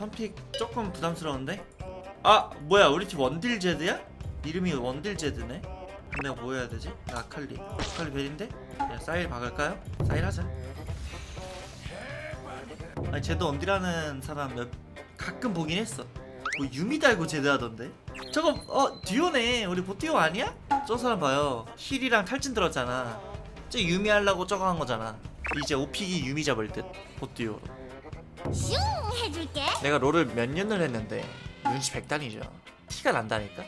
선픽 조금 부담스러운데? 아 뭐야 우리 팀 원딜 제드야? 이름이 원딜 제드네 내가 뭐 해야 되지? 나 아칼리 아칼리 벨인데? 야 사일 박을까요? 사일 하자 아니 제드 원딜하는 사람 몇, 가끔 보긴 했어 뭐 유미 달고 제드 하던데 저거 어 듀오네 우리 보티오 아니야? 저 사람 봐요 힐이랑 탈진 들었잖아 저 유미 하려고 저거 한 거잖아 이제 오픽이 유미 잡을 듯 보티오 슝 해줄게. 내가 롤을 몇 년을 했는데 눈치 백단이죠 티가 난다니까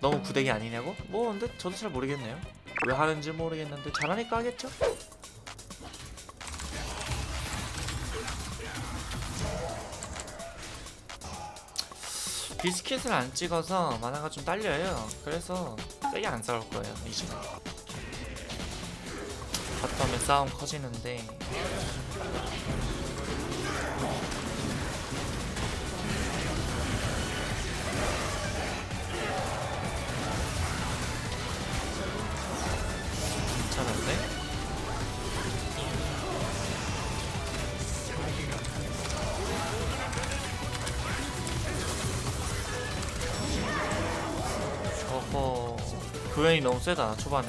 너무 구대기 아니냐고? 뭐 근데 저도 잘 모르겠네요 왜 하는지 모르겠는데 잘하니까 하겠죠? 비스킷을 안 찍어서 만화가 좀 딸려요 그래서 세게 안 싸울 거예요 이제 바텀에 싸움 커지는데? 어허 그웬이 너무 세다 초반에.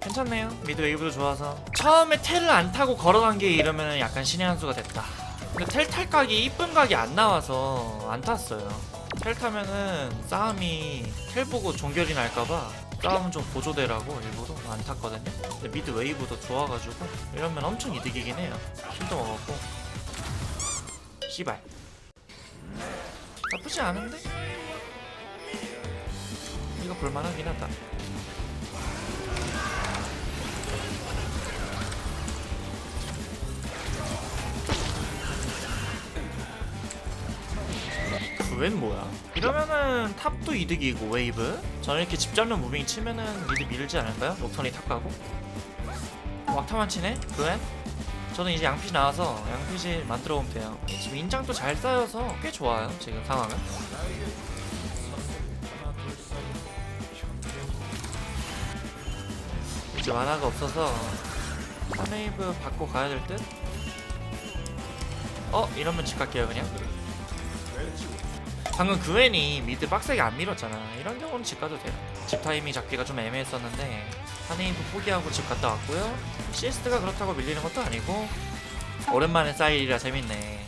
괜찮네요. 미드 웨이브도 좋아서. 처음에 텔을 안 타고 걸어간 게 이러면 약간 신의 한 수가 됐다. 근데 텔 탈 각이 이쁜 각이 안 나와서 안 탔어요. 텔 타면은 싸움이 텔 보고 종결이 날까봐 싸움은 좀 보조되라고 일부러 안 탔거든요. 근데 미드 웨이브도 좋아가지고 이러면 엄청 이득이긴 해요. 힐도 먹었고. 씨발. 나쁘지 않은데? 이거 볼만하긴 하다 웬 뭐야? 이러면은 탑도 이득이고 웨이브 저는 이렇게 집 잡는 무빙 치면은 미드 밀지 않을까요? 녹턴이 탑 가고 막타만 치네? 그웬? 저는 이제 양피 나와서 양피지 만들어 오면 돼요 지금 인장도 잘 쌓여서 꽤 좋아요 지금 상황은 이제 만화가 없어서 탑웨이브 받고 가야 될 듯? 어? 이러면 집 갈게요 그냥 방금 그웬이 미드 빡세게 안 밀었잖아. 이런 경우는 집 가도 돼요. 집 타이밍 잡기가 좀 애매했었는데 하네이브 포기하고 집 갔다 왔고요. 시스트가 그렇다고 밀리는 것도 아니고 오랜만에 사일이라 재밌네.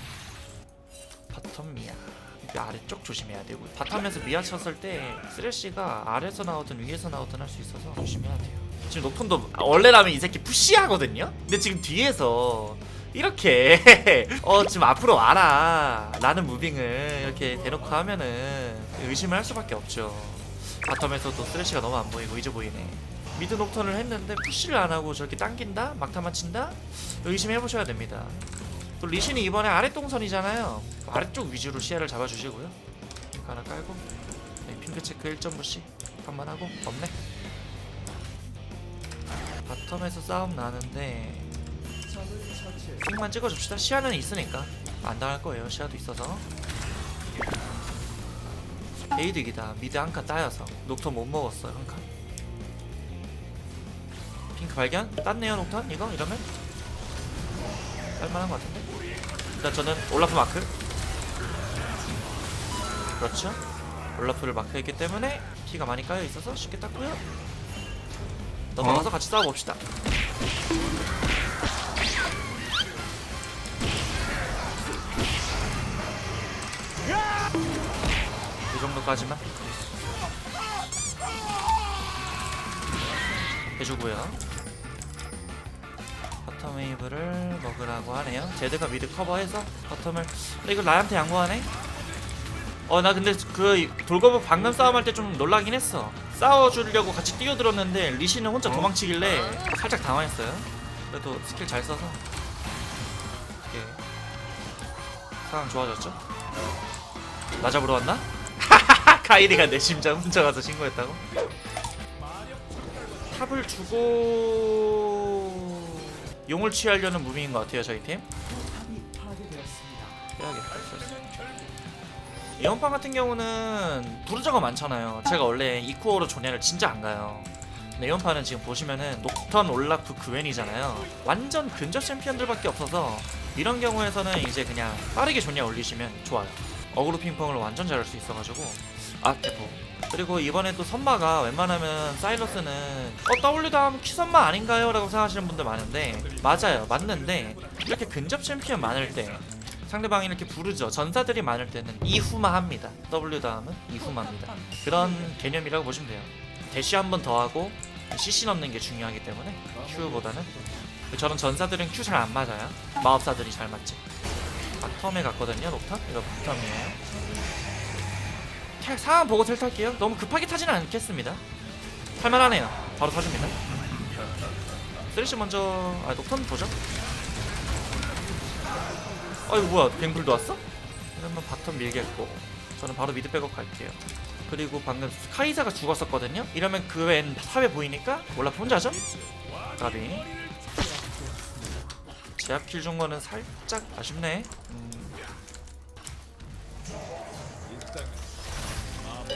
바텀 미야. 이 아래쪽 조심해야 되고. 바텀에서 미아 쳤을 때 쓰레쉬가 아래에서 나오든 위에서 나오든 할 수 있어서 조심해야 돼요. 지금 녹톤도 원래라면 이 새끼 푸시하거든요? 근데 지금 뒤에서 이렇게. 어 지금 앞으로 와라. 라는 무빙을 이렇게 대놓고 하면은 의심을 할 수밖에 없죠. 바텀에서도 쓰레쉬가 너무 안 보이고 이제 보이네. 미드 녹턴을 했는데 푸시를 안 하고 저렇게 당긴다? 막타만 친다? 의심해 보셔야 됩니다. 또 리신이 이번에 아랫동선이잖아요. 아래쪽 위주로 시야를 잡아주시고요. 하나 깔고 네, 핑크 체크 1.5씩 한번 하고 없네. 바텀에서 싸움 나는데 핑만 찍어줍시다. 시야는 있으니까. 안 당할 거예요. 시야도 있어서. 에이득이다. 미드 한 칸 따여서. 녹턴 못 먹었어요 한칸. 핑크 발견? 땄네요 녹턴? 이거? 이러면? 딸만한 것 같은데? 일단 저는 올라프 마크. 그렇죠. 올라프를 마크했기 때문에 피가 많이 까여 있어서 쉽게 땄고요. 넘어가서 같이 싸워봅시다 정도까지만 해주고요. 바텀 웨이브를 먹으라고 하네요. 제드가 미드 커버해서 바텀을 근데 이거 라이한테 양보하네? 어 나 근데 그 돌거북 방금 싸움할 때 좀 놀라긴 했어. 싸워주려고 같이 뛰어들었는데 리시는 혼자 도망치길래 살짝 당황했어요. 그래도 스킬 잘 써서. 이렇게 상황 좋아졌죠? 나 잡으러 왔나? 카이리가 내 심장 훔쳐가서 신고했다고? 탑을 주고 용을 취하려는 무빙인 것 같아요 저희 팀. 이원판 같은 경우는 부르저가 많잖아요. 제가 원래 이코어로 조냐를 진짜 안 가요. 근데 이원판은 지금 보시면은 녹턴, 올라프, 그웬이잖아요. 완전 근접 챔피언들밖에 없어서 이런 경우에서는 이제 그냥 빠르게 조냐 올리시면 좋아요. 어그로 핑퐁을 완전 잘할 수 있어가지고 아 대포. 그리고 이번에 또 선마가 웬만하면 사일러스는 어 W 다음 키 선마 아닌가요? 라고 생각하시는 분들 많은데 맞아요 맞는데 이렇게 근접 챔피언 많을 때 상대방이 이렇게 부르죠. 전사들이 많을 때는 이후마 합니다. W 다음은 이후마입니다. 그런 개념이라고 보시면 돼요. 대시 한 번 더 하고 CC 넣는 게 중요하기 때문에 Q보다는 저런 전사들은 Q 잘 안 맞아요. 마법사들이 잘 맞지. 바텀에 갔거든요. 녹턴? 이거 바텀이에요. 텔- 상황 보고 텔 탈게요. 너무 급하게 타지는 않겠습니다. 탈만하네요. 바로 타줍니다. 쓰리시 먼저 아 녹턴 보죠. 아이고 뭐야 뱅블도 왔어? 이러면 바텀 밀겠고 저는 바로 미드 백업 갈게요 그리고 방금 카이사가 죽었었거든요 이러면 그 외엔 탑에 보이니까 올라 혼자죠? 가비 제압킬 준 거는 살짝 아쉽네 음.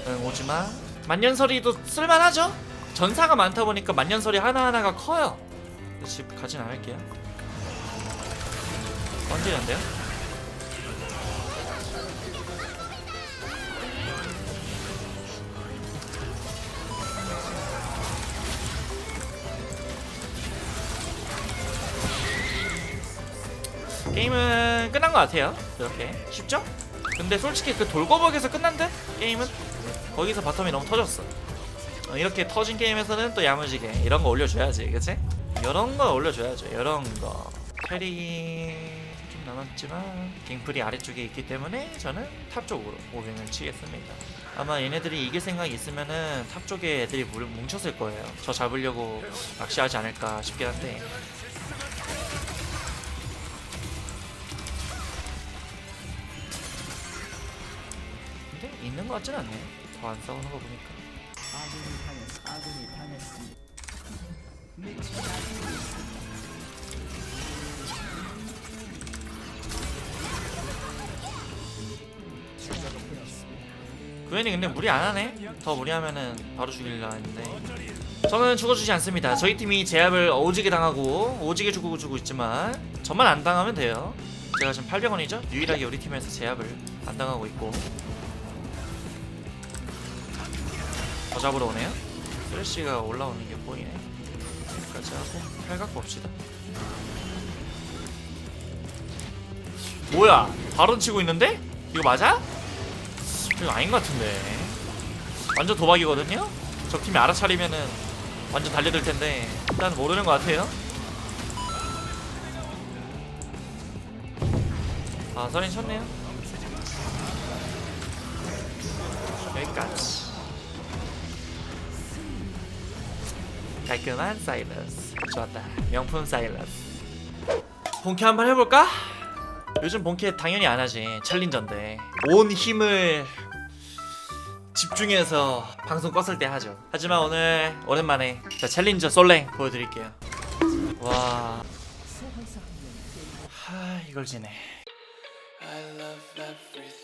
응 오지마 만년설이도 쓸만하죠? 전사가 많다 보니까 만년설이 하나하나가 커요 집 가진 않을게요 던지는데요? 게임은 끝난 것 같아요. 이렇게 쉽죠? 근데 솔직히 그 돌거벅에서 끝난 듯? 게임은 거기서 바텀이 너무 터졌어. 어, 이렇게 터진 게임에서는 또 야무지게 이런 거 올려줘야지, 그치? 이런 거 올려줘야죠. 이런 거. 캐리 좀 남았지만 갱플이 아래쪽에 있기 때문에 저는 탑 쪽으로 오행을 치겠습니다. 아마 얘네들이 이길 생각이 있으면은 탑 쪽에 애들이 물- 뭉쳤을 거예요. 저 잡으려고 낚시하지 않을까 싶긴 한데 있는 것 같진 않네. 더안 싸우는 거 보니까. 그웬이 근데 무리 안 하네. 더 무리하면은 바로 죽일라 했는데. 저는 죽어주지 않습니다. 저희 팀이 제압을 오지게 당하고 오지게 죽고 주고 있지만 저만 안 당하면 돼요. 제가 지금 800원이죠? 유일하게 우리 팀에서 제압을 안 당하고 있고 더 잡으러 오네요? 쓰레쉬가 올라오는 게 보이네 여기까지 하고 팔각 봅시다 뭐야 바론 치고 있는데? 이거 맞아? 이거 아닌 것 같은데 완전 도박이거든요? 적팀이 알아차리면은 완전 달려들 텐데 일단 모르는 것 같아요 아 서린 쳤네요 여기까지 깔끔한 사이러스. 좋았다. 명품 사이러스. 본캐 한번 해볼까? 요즘 본캐 당연히 안 하지. 챌린저인데. 온 힘을 집중해서 방송 껐을 때 하죠. 하지만 오늘 오랜만에 자 챌린저 솔랭 보여드릴게요. 와. 하, 이걸 지네. I love everything.